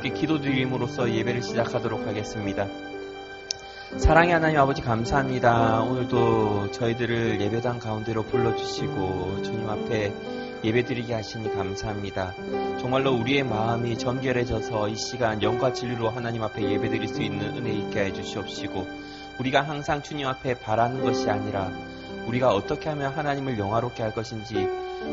함께 기도드림으로써 예배를 시작하도록 하겠습니다. 사랑의 하나님 아버지 감사합니다. 오늘도 저희들을 예배당 가운데로 불러주시고 주님 앞에 예배드리게 하시니 감사합니다. 정말로 우리의 마음이 정결해져서 이 시간 영과 진리로 하나님 앞에 예배드릴 수 있는 은혜 있게 해 주시옵시고 우리가 항상 주님 앞에 바라는 것이 아니라 우리가 어떻게 하면 하나님을 영화롭게 할 것인지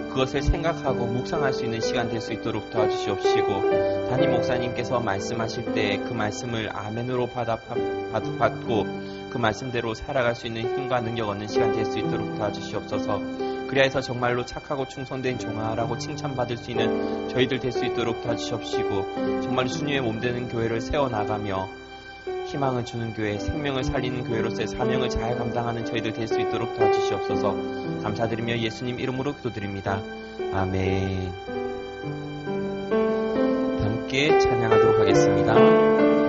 그것을 생각하고 묵상할 수 있는 시간 될 수 있도록 도와주시옵시고 담임 목사님께서 말씀하실 때 그 말씀을 아멘으로 받아, 받고 그 말씀대로 살아갈 수 있는 힘과 능력 얻는 시간 될 수 있도록 도와주시옵소서. 그리하여서 정말로 착하고 충성된 종아라고 칭찬받을 수 있는 저희들 될 수 있도록 도와주시옵시고 정말 주님의 몸되는 교회를 세워나가며 희망을 주는 교회, 생명을 살리는 교회로서의 사명을 잘 감당하는 저희들 될 수 있도록 도와주시옵소서 감사드리며 예수님 이름으로 기도드립니다. 아멘. 함께 찬양하도록 하겠습니다.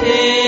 Thank.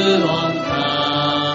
死亡塔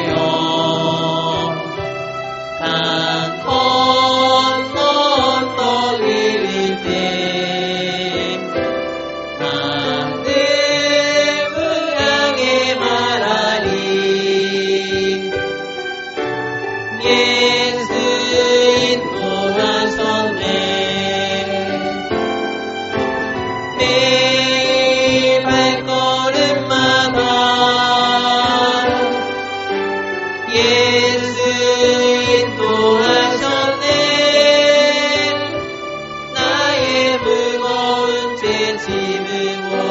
지는 원.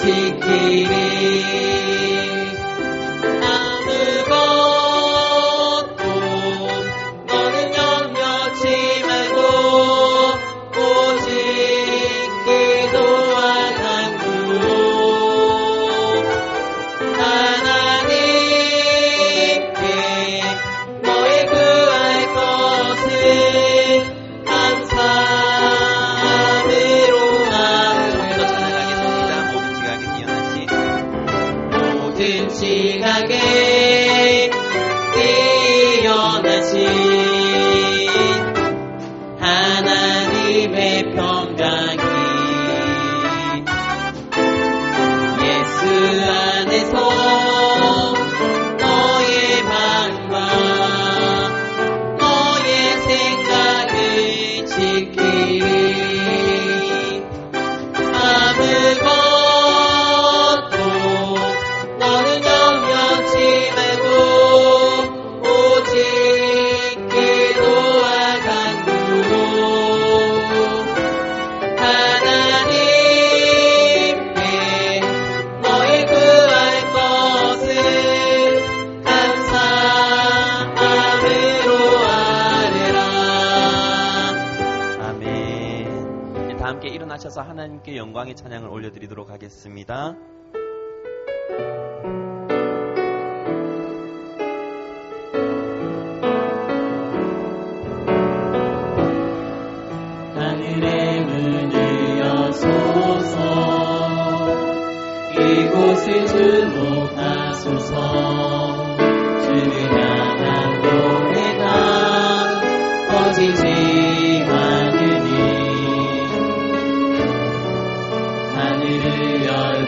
지키리. come down. 함께 영광의 찬양을 올려드리도록 하겠습니다. 하늘의 문을 여소서 이곳을 주목하소서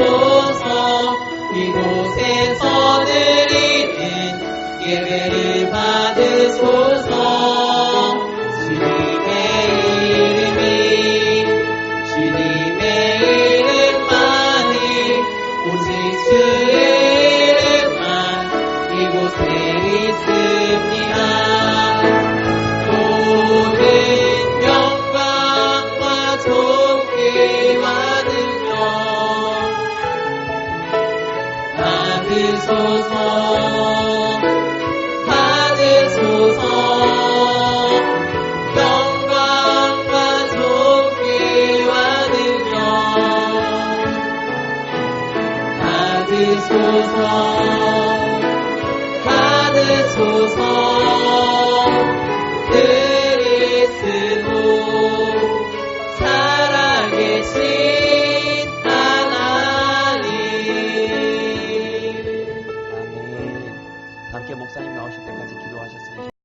주옵소서. 이곳에서 드리는 예배를 받으소서. 그리스도 살아계신